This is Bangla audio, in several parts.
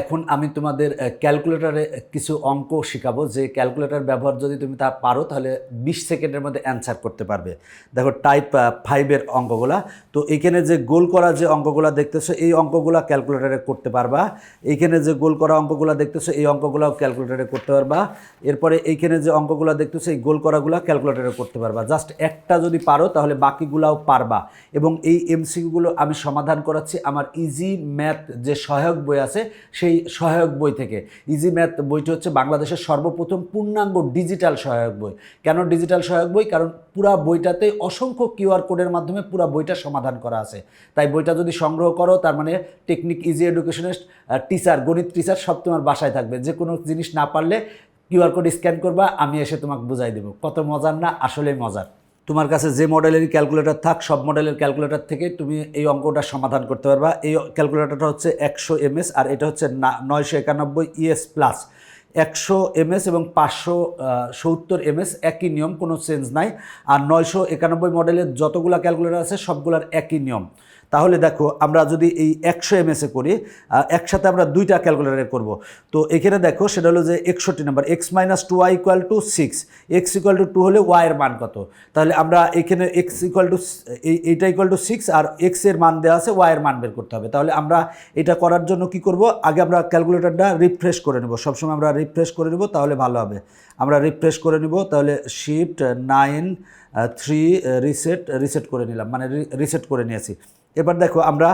এখন আমি তোমাদের ক্যালকুলেটরে কিছু অঙ্ক শেখাবো। যে ক্যালকুলেটার ব্যবহার যদি তুমি তা পারো, তাহলে বিশ সেকেন্ডের মধ্যে অ্যান্সার করতে পারবে। দেখো টাইপ ফাইভের অঙ্কগুলা। তো এইখানে যে গোল করা যে অঙ্কগুলো দেখতেছো, এই অঙ্কগুলো ক্যালকুলেটরে করতে পারবা। এইখানে যে গোল করা অঙ্কগুলো দেখতেছো, এই অঙ্কগুলাও ক্যালকুলেটরে করতে পারবা। এরপরে এইখানে যে অঙ্কগুলো দেখতেছো, এই গোল করাগুলা ক্যালকুলেটরে করতে পারবা। জাস্ট একটা যদি পারো, তাহলে বাকিগুলাও পারবা। এবং এই এমসিকিউগুলো আমি সমাধান করাচ্ছি। আমার ইজি ম্যাথ যে সহায়ক বই আছে সেই সহায়ক বই থেকে। ইজি ম্যাথ বইটি হচ্ছে বাংলাদেশের সর্বপ্রথম পূর্ণাঙ্গ ডিজিটাল সহায়ক বই। কেন ডিজিটাল সহায়ক বই? কারণ পুরা বইটাতে অসংখ্য কিউআর কোডের মাধ্যমে পুরা বইটা সমাধান করা আছে। তাই বইটা যদি সংগ্রহ করো, তার মানে টেকনিক ইজি এডুকেশনের টিচার, গণিত টিচার, সব তোমার বাসায় থাকবে। যে কোনো জিনিস না পারলে কিউআর কোড স্ক্যান করবা, আমি এসে তোমাকে বুঝাই দেবো। কত মজার না? আসলেই মজার। তোমার কাছে যে মডেলেরই ক্যালকুলেটর থাক, সব মডেলের ক্যালকুলেটর থেকে তুমি এই অঙ্কটা সমাধান করতে পারবা। এই ক্যালকুলেটরটা হচ্ছে একশো এমএস আর এটা হচ্ছে নয়শো একানব্বই ইএস প্লাস একশো এমএস এবং পাঁচশো সত্তর এমএস একই নিয়ম, কোনো চেঞ্জ নাই। আর নয়শো একানব্বই মডেলের যতগুলো ক্যালকুলেটর আছে, সবগুলোর একই নিয়ম। তাহলে দেখো, আমরা যদি এই একশো এমএসে করি একসাথে আমরা দুইটা ক্যালকুলেটারে করব। তো এখানে দেখো, সেটা হলো যে একষট্টি number X minus two Y equal to six X equal to two হলে ওয়াইয়ের মান কত? তাহলে আমরা এখানে এক্স ইকুয়াল টু এইটা ইকুয়াল টু সিক্স আর এক্সের মান দেওয়া আছে ওয়াইয়ের মান বের করতে হবে। তাহলে আমরা এটা করার জন্য কি করব? আগে আমরা ক্যালকুলেটরটা রিফ্রেশ করে নেব। সবসময় আমরা রিফ্রেশ করে নেব, তাহলে ভালো হবে। আমরা রিফ্রেশ করে নেব, তাহলে shift nine three reset reset করে নিলাম মানে রিসেট করে নিয়েছি। এবার দেখো আমরা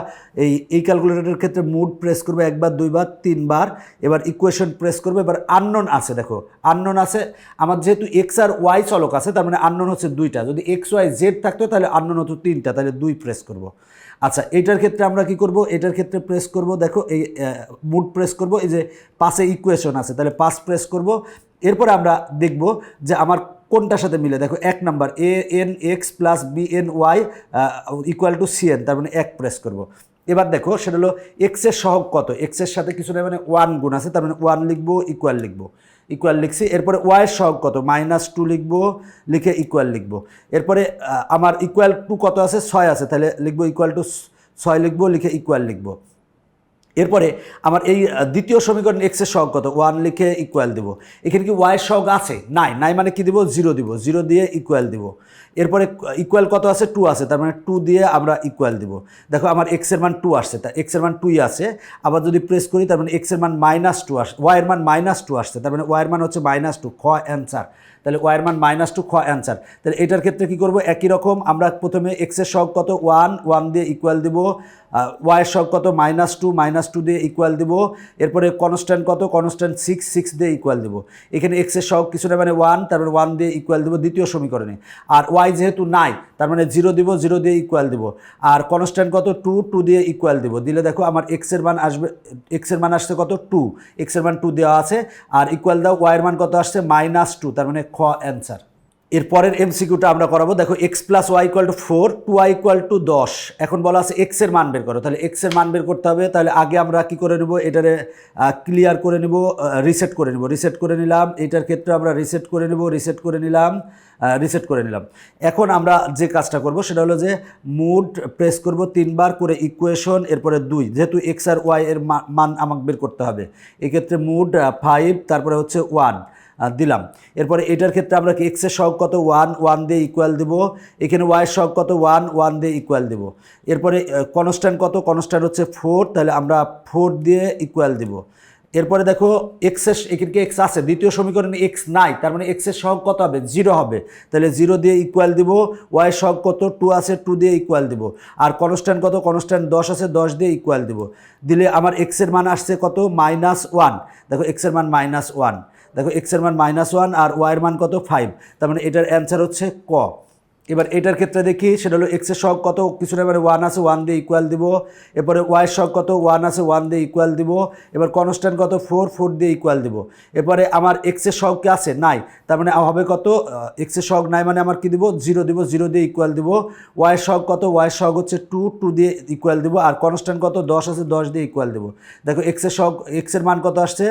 এই এই ক্যালকুলেটরের ক্ষেত্রে মুড প্রেস করব একবার, দুইবার, তিনবার। এবার ইকুয়েশন প্রেস করব, এবার আননোন আছে দেখো। আননোন আছে, আমার যেহেতু এক্স আর ওয়াই চলক আছে, তার মানে আননোন হচ্ছে দুইটা। যদি এক্স ওয়াই জেড থাকতো, তাহলে আননোন হতো তিনটা, তাহলে দুই প্রেস করব। আচ্ছা এটার ক্ষেত্রে আমরা কি করব? এটার ক্ষেত্রে প্রেস করব, দেখো, এই মুড প্রেস করব, এই যে পাশে ইকুয়েশন আছে, তাহলে পাস প্রেস করব। এরপরে আমরা দেখব যে আমার কোনটার সাথে মিলে? দেখো, এক number A N X plus B N Y equal to C N তার মানে এক প্রেস করব। এবার দেখো, সেটা হলো এক্সের সহগ কত? এক্সের সাথে কিছু নেই মানে ওয়ান গুণ আছে, তার মানে ওয়ান লিখব ইকুয়াল লিখব। ইকুয়াল লিখছি, এরপরে ওয়াইয়ের সহগ কত? মাইনাস টু লিখব, লিখে ইকুয়াল লিখব। এরপরে আমার ইকুয়াল টু কত আছে? ছয় আছে, তাহলে লিখব ইকুয়াল টু ছয় লিখব, লিখে ইকুয়াল লিখব। এরপরে আমার এই দ্বিতীয় সমীকরণ এক্সের সহগ কত? ওয়ান লিখে ইকুয়াল দিব। এখানে কি ওয়াইয়ের সহগ আছে? নাই। নাই মানে কি দিব? জিরো দিব। জিরো দিয়ে ইকুয়াল দিব। এরপরে ইকুয়াল কত আছে? টু আছে। তার মানে টু দিয়ে আমরা ইকুয়াল দিব। দেখো আমার এক্সের মান টু আসছে। তা এক্সের মান টুই আছে। আবার যদি প্রেস করি, তার মানে এক্সের মান মাইনাস টু আস ওয়াইয়ের মান মাইনাস টু আসছে। তার মানে ওয়াইয়ের মান হচ্ছে মাইনাস টু খ অ্যান্সার তাহলে ওয়াইয়ের মান মাইনাস টু খ অ্যান্সার তাহলে এটার ক্ষেত্রে কি করব? একই রকম আমরা প্রথমে এক্সের সহগ কত? ওয়ান ওয়ান দিয়ে ইকুয়াল দিব। ওয়াইয়ের সহগ কত? মাইনাস টু মাইনাস টু দিয়ে ইকুয়াল দিব। এরপরে কনস্ট্যান্ট কত? কনস্ট্যান্ট সিক্স সিক্স দিয়ে ইকুয়াল দিব। এখানে এক্সের সহগ কিছু না মানে ওয়ান তারপরে ওয়ান দিয়ে ইকুয়াল দিব দ্বিতীয় সমীকরণে। আর ওয়াই যেহেতু নাই, তার মানে জিরো দিব জিরো দিয়ে ইকুয়াল দিব। আর কনস্ট্যান্ট কত? টু টু দিয়ে ইকুয়াল দিব। দিলে দেখো আমার এক্সের মান আসবে এক্সের মান আসছে কত? টু এক্সের মান টু দেওয়া আছে। আর ইকুয়াল দাও ওয়াইয়ের মান কত আসছে? মাইনাস টু তার মানে অ্যান্সার। এরপরের এমসিকিউটা আমরা করাবো। দেখো X plus Y equal to four two Y equal to দশ। এখন বলা আছে এক্সের মান বের করো। তাহলে এক্সের মান বের করতে হবে। তাহলে আগে আমরা কি করে নেব? এটারে ক্লিয়ার করে নেব রিসেট করে নেব। রিসেট করে নিলাম। এটার ক্ষেত্রে আমরা রিসেট করে নেব রিসেট করে নিলাম রিসেট করে নিলাম। এখন আমরা যে কাজটা করব, সেটা হলো যে মুড প্রেস করব তিনবার করে ইকুয়েশন এরপরে দুই। যেহেতু এক্স আর ওয়াই এর মান আমাকে বের করতে হবে। এক্ষেত্রে মুড ফাইভ তারপরে হচ্ছে ওয়ান দিলাম। এরপরে এটার ক্ষেত্রে আমরা কি এক্সের সহগ কত? ওয়ান ওয়ান দিয়ে ইকুয়াল দিব। এখানে ওয়াইয়ের সহগ কত? ওয়ান ওয়ান দিয়ে ইকুয়াল দিব। এরপরে কনস্ট্যান্ট কত? কনস্ট্যান্ট হচ্ছে ফোর তাহলে আমরা ফোর দিয়ে ইকুয়াল দিব। এরপরে দেখো এক্সের এখানে এক্স আছে? দ্বিতীয় সমীকরণে এক্স নাই, তার মানে এক্সের সহগ কত হবে? জিরো হবে। তাহলে জিরো দিয়ে ইকুয়াল দিব। ওয়াই সহগ কত? টু আছে টু দিয়ে ইকুয়াল দিব। আর কনস্ট্যান্ট কত? কনস্ট্যান্ট দশ আছে, দশ দিয়ে ইকুয়াল দিব। দিলে আমার এক্সের মান আসছে কত? মাইনাস ওয়ান দেখো এক্সের মান মাইনাস ওয়ান দেখো এক্সের মান মাইনাস ওয়ান আর ওয়াইয়ের মান কত? ফাইভ তার মানে এটার অ্যান্সার হচ্ছে ক। এবার এটার ক্ষেত্রে দেখি, সেটা হলো এক্সের সহগ কত? কিছু না, এবারে ওয়ান আছে ওয়ান দিয়ে ইকুয়াল দিব। এরপরে ওয়াইয়ের সহগ কত? ওয়ান আছে ওয়ান দিয়ে ইকুয়াল দিব। এবার কনস্ট্যান্ট কত? ফোর ফোর দিয়ে ইকুয়াল দিব। এরপরে আমার এক্সের সহগ কি আছে? নাই। তার মানে হবে কত? এক্সের সহগ নাই মানে আমার কি দিব? জিরো দিব জিরো দিয়ে ইকুয়াল দিব। ওয়াইয়ের সহগ কত? ওয়াইয়ের সহগ হচ্ছে টু টু দিয়ে ইকুয়াল দিব। আর কনস্ট্যান্ট কত? দশ আছে, দশ দিয়ে ইকুয়াল দিব। দেখো এক্সের সহগ এক্সের মান কত আসছে?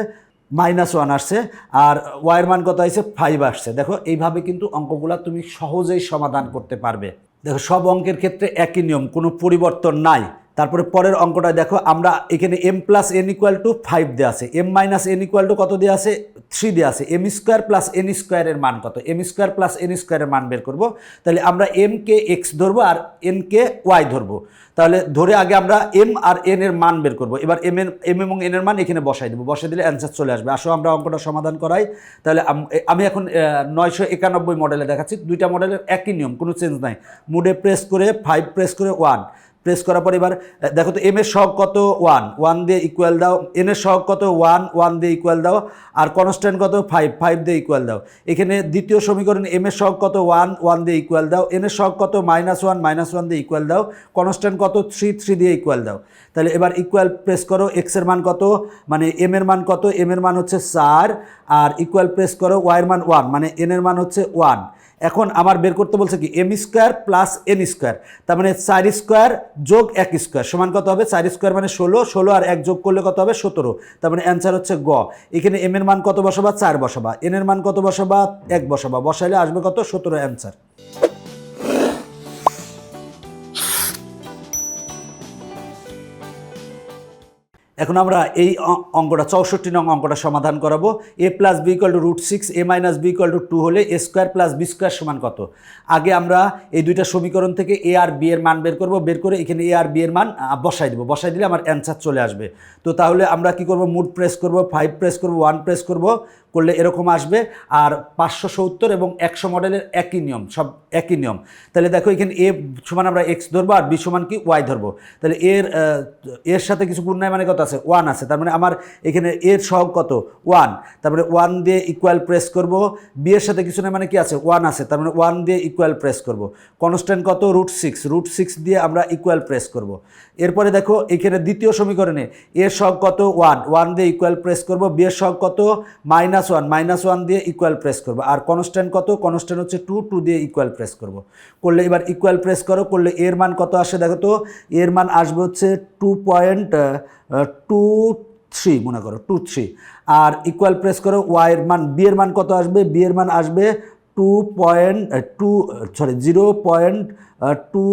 মাইনাস ওয়ান আসছে আর ওয়াইয়ের মান কত আসছে ফাইভ আসছে। দেখো, এইভাবে কিন্তু অঙ্কগুলো তুমি সহজেই সমাধান করতে পারবে। দেখো, সব অঙ্কের ক্ষেত্রে একই নিয়ম, কোনো পরিবর্তন নাই। তারপরে পরের অঙ্কটা দেখো, আমরা এখানে M plus N equal to five দেওয়া আছে। M minus N equal to কত দেওয়া আছে? থ্রি দেওয়া আছে। এম স্কোয়ার প্লাস এন স্কোয়ারের মান কত? এম স্কোয়ার প্লাস এন স্কোয়ারের মান বের করব। তাহলে আমরা এম কে এক্স ধরবো আর এন কে ওয়াই ধরবো। তাহলে ধরে আগে আমরা এম আর এন এর মান বের করব। এবার এম এর এম এবং এন এর মান এখানে বসাই দেবো। বসাই দিলে অ্যান্সার চলে আসবে। আসো আমরা অঙ্কটা সমাধান করাই। তাহলে আমি এখন নয়শো একানব্বই মডেলে দেখাচ্ছি। দুইটা মডেলের একই নিয়ম, কোনো চেঞ্জ নাই। মুডে প্রেস করে ফাইভ প্রেস করে ওয়ান প্রেস করার পর এবার দেখো তো এম এর সহগ কত? ওয়ান ওয়ান দিয়ে ইকুয়াল দাও। এন এর সহগ কত? ওয়ান ওয়ান দিয়ে ইকুয়াল দাও। আর কনস্ট্যান্ট কত? ফাইভ ফাইভ দিয়ে ইকুয়াল দাও। এখানে দ্বিতীয় সমীকরণ এম এর সহগ কত? ওয়ান ওয়ান দিয়ে ইকুয়াল দাও। এন এর সহগ কত? মাইনাস ওয়ান মাইনাস ওয়ান দিয়ে ইকুয়াল দাও। কনস্ট্যান্ট কত? থ্রি থ্রি দিয়ে ইকুয়াল দাও। তাহলে এবার ইকুয়াল প্রেস করো। এক্সের মান কত? মানে এম এর মান কত? এম এর মান হচ্ছে চার। আর ইকুয়াল প্রেস করো। ওয়াই এর মান ওয়ান মানে এন এর মান হচ্ছে ওয়ান এখন আমার বের করতে বলছে কি? M square plus N square তার মানে চার স্কোয়ার যোগ এক স্কোয়ার সমান কত হবে? চার স্কোয়ার মানে ষোলো। ষোলো আর এক যোগ করলে কত হবে? সতেরো। তার মানে অ্যান্সার হচ্ছে গ। এখানে এম এর মান কত বসাবা? চার বসাবা। এন এর মান কত বসাবা? এক বসাবা। বসাইলে আসবে কত? সতেরো অ্যান্সার এখন আমরা এই অঙ্কটা, চৌষট্টি নং অঙ্কটা সমাধান করাবো। A plus B equal to root six A minus B equal to two হলে A square plus B square সমান কত? আগে আমরা এই দুইটা সমীকরণ থেকে এ আর বি এর মান বের করব, বের করে এখানে এ আর বি এর মান বসাই দেবো। বসাই দিলে আমার অ্যান্সার চলে আসবে। তো তাহলে আমরা কি করব? মুড প্রেস করব ফাইভ প্রেস করব ওয়ান প্রেস করব। করলে এরকম আসবে। আর পাঁচশো সত্তর এবং একশো মডেলের একই নিয়ম, সব একই নিয়ম। তাহলে দেখো এখানে এ সমান আমরা এক্স ধরবো আর বি সমান কি ওয়াই ধরবো। তাহলে এর এর সাথে কিছু গুণ মানে কত আছে? ওয়ান আছে। তার মানে আমার এখানে এর সহগ কত? ওয়ান। তারপরে ওয়ান দিয়ে ইকুয়াল প্রেস করব। বি এর সাথে কিছু নাই মানে কি আছে? ওয়ান আছে। তার মানে ওয়ান দিয়ে ইকুয়াল প্রেস করব। কনস্ট্যান্ট কত? রুট সিক্স রুট সিক্স দিয়ে আমরা ইকুয়াল প্রেস করব। এরপরে দেখো এখানে দ্বিতীয় সমীকরণে এর সহগ কত? ওয়ান। ওয়ান দিয়ে ইকুয়াল প্রেস করব। বি এর সহগ কত? মাইনাস ওয়ান মাইনাস ওয়ান দিয়ে ইকুয়াল প্রেস করব। আর কনস্ট্যান্ট কত? কনস্ট্যান্ট হচ্ছে টু টু দিয়ে ইকুয়াল প্রেস করব। করলে এবার ইকুয়াল প্রেস করো, করলে এর মান কত আসে দেখো তো? এর মান আসবে হচ্ছে টু পয়েন্ট টু থ্রি মনে করো টু থ্রি আর ইকুয়াল প্রেস করো ওয়াইয়ের মান বি এর মান কত আসবে? বি এর মান আসবে two point two sorry zero point two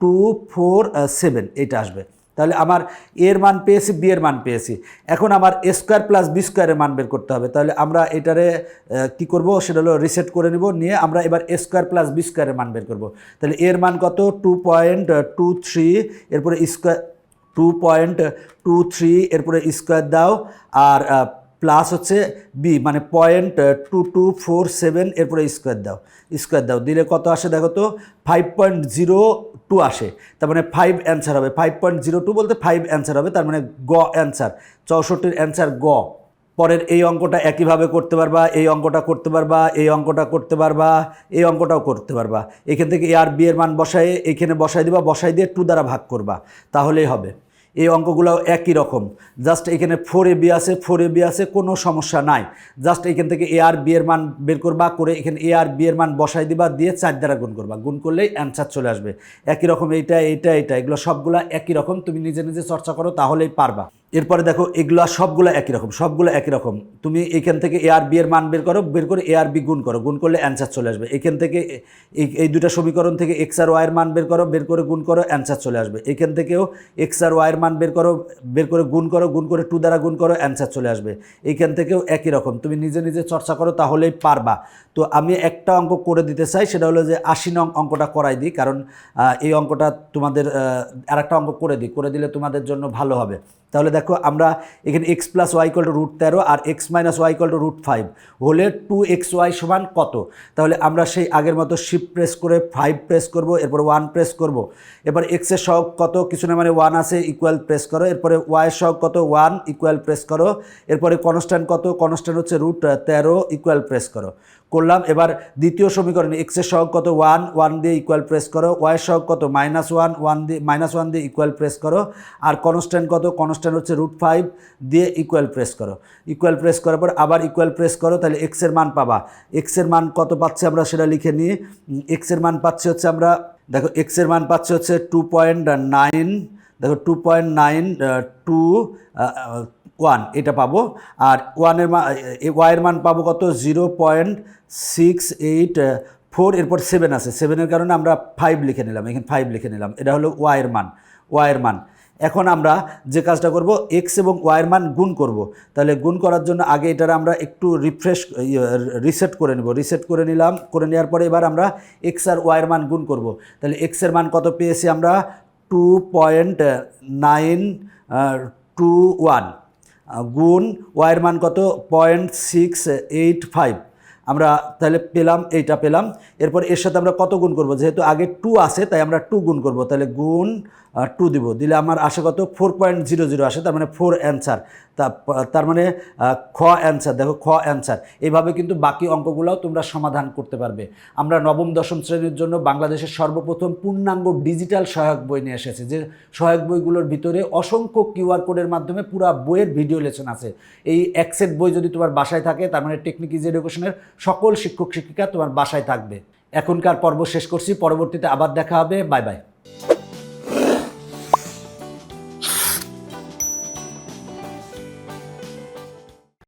two four seven এটা আসবে। তাহলে আমার এর মান পেয়েছি বি এর মান পেয়েছি। এখন আমার স্কোয়ার প্লাস বি স্কোয়ারের মান বের করতে হবে। তাহলে আমরা এটারে কি করব? সেটা হলো রিসেট করে নিব। নিয়ে আমরা এবার স্কোয়ার প্লাস বি স্কোয়ারের মান বের করব। তাহলে এর মান কত? টু পয়েন্ট টু থ্রি এরপরে square two point two three এরপরে স্কোয়ার দাও। আর প্লাস হচ্ছে বি মানে point two two, four, seven, এরপরে স্কোয়ার দাও স্কোয়ার দাও। দিলে কত আসে দেখো তো? ফাইভ পয়েন্ট জিরো টু আসে। তার মানে ফাইভ অ্যান্সার হবে। ফাইভ পয়েন্ট জিরো টু বলতে ফাইভ অ্যান্সার হবে, তার মানে গ অ্যান্সার। চৌষট্টির অ্যান্সার গ। পরের এই অঙ্কটা একইভাবে করতে পারবা, এই অঙ্কটা করতে পারবা, এই অঙ্কটা করতে পারবা, এই অঙ্কটাও করতে পারবা। এখান থেকে এ আর বি এর মান বসায় এখানে বসাই দিবা বসাই দিয়ে টু দ্বারা ভাগ করবা। তাহলেই হবে। এই অঙ্কগুলো একই রকম। জাস্ট এখানে ফোর এ বি আছে ফোর এ বি আছে, কোনো সমস্যা নাই। জাস্ট এখান থেকে এ আর বি এর মান বের করবা, করে এখানে এ আর বি এর মান বসাই দিবা, দিয়ে চার দ্বারা গুণ করবা। গুণ করলেই অ্যান্সার চলে আসবে। একই রকম এইটা এইটা এইটা, এগুলো সবগুলো একই রকম। তুমি নিজে নিজে চর্চা করো, তাহলেই পারবা। এরপরে দেখো, এগুলো সবগুলো একই রকম, সবগুলো একই রকম। তুমি এখান থেকে এ আর বি এর মান বের করো, বের করে এ আর বি গুণ করো, গুণ করলে অ্যান্সার চলে আসবে। এখান থেকে এই দুটা সমীকরণ থেকে এক্স আর ওয়াইয়ের মান বের করো, বের করে গুণ করো অ্যান্সার চলে আসবে। এখান থেকেও এক্স আর ওয়াইয়ের মান বের করো, বের করে গুণ করো, গুণ করে টু দ্বারা গুণ করো অ্যান্সার চলে আসবে। এখান থেকেও একই রকম, তুমি নিজে নিজে চর্চা করো, তাহলেই পারবা। তো আমি একটা অঙ্ক করে দিতে চাই, সেটা হলো যে আশি নং অঙ্কটা করাই দিই, কারণ এই অঙ্কটা তোমাদের আর একটা অঙ্ক করে দিই, করে দিলে তোমাদের জন্য ভালো হবে। তাহলে দেখো আমরা এখানে X plus Y equal to root তেরো আর X minus Y equal to root five হলে টু এক্স ওয়াই সমান কত? তাহলে আমরা সেই আগের মতো শিফট প্রেস করে ফাইভ প্রেস করব, এরপর ওয়ান প্রেস করব। এবার এক্সের সহগ কত? কিছু না মানে ওয়ান আছে ইকুয়াল প্রেস করো। এরপরে ওয়াইয়ের সহগ কত? ওয়ান ইকুয়াল প্রেস করো। এরপরে কনস্ট্যান্ট কত? কনস্ট্যান্ট হচ্ছে রুট তেরো ইকুয়াল প্রেস করো। করলাম। এবার দ্বিতীয় সমীকরণে এক্সের সহগ কত? ওয়ান ওয়ান দিয়ে ইকুয়াল প্রেস করো। ওয়াইয়ের সহগ কত? মাইনাস ওয়ান ওয়ান দিয়ে মাইনাস ওয়ান দিয়ে ইকুয়াল প্রেস করো। আর কনস্ট্যান্ট কত? কনস্ট্যান্ট হচ্ছে রুট ফাইভ দিয়ে ইকুয়াল প্রেস করো। ইকুয়াল প্রেস করার পর আবার ইকুয়াল প্রেস করো, তাহলে এক্সের মান পাবা। এক্সের মান কত পাচ্ছি আমরা সেটা লিখে নিই। এক্সের মান পাচ্ছি হচ্ছে আমরা, দেখো এক্সের মান পাচ্ছি হচ্ছে টু পয়েন্ট নাইন দেখো two point nine two one, এটা পাবো। আর ওয়ানের মান ওয়াইয়ের মান পাবো কত? Zero point six eight four, এরপর সেভেন আছে। সেভেনের কারণে আমরা ফাইভ লিখে নিলাম, এখানে ফাইভ লিখে নিলাম। এটা হলো ওয়াইয়ের মান ওয়াইয়ের মান। এখন আমরা যে কাজটা করব এক্স এবং ওয়াইয়ের মান গুণ করব। তাহলে গুণ করার জন্য আগে এটার আমরা একটু রিফ্রেশ রিসেট করে নেব। রিসেট করে নিলাম, করে নেওয়ার পরে এবার আমরা এক্স আর ওয়াইয়ের মান গুণ করব। তাহলে এক্সের মান কত পেয়েছি আমরা? Two point nine two one গুণ ওয়াইয়ের মান কত? Point six eight five. আমরা তাহলে পেলাম, এইটা পেলাম। এরপর এর সাথে আমরা কত গুণ করব? যেহেতু আগে টু আছে, তাই আমরা টু গুণ করব। তাহলে গুণ টু দিব। দিলে আমার আসে কত? ফোর পয়েন্ট জিরো জিরো আসে, তার মানে ফোর অ্যান্সার তা, তার মানে খ অ্যান্সার দেখো, খ অ্যান্সার এইভাবে কিন্তু বাকি অঙ্কগুলোও তোমরা সমাধান করতে পারবে। আমরা নবম, দশম শ্রেণির জন্য বাংলাদেশের সর্বপ্রথম পূর্ণাঙ্গ ডিজিটাল সহায়ক বই নিয়ে এসেছে। যে সহায়ক বইগুলোর ভিতরে অসংখ্য কিউআর কোডের মাধ্যমে পুরো বইয়ের ভিডিও লেসন আছে। এই একসেট বই যদি তোমার বাসায় থাকে, তার মানে টেকনিক ইজ এডুকেশনের সকল শিক্ষক শিক্ষিকা তোমার বাসায় থাকবে। এখনকার পর্ব শেষ করছি। পরবর্তীতে আবার দেখা হবে। Bye bye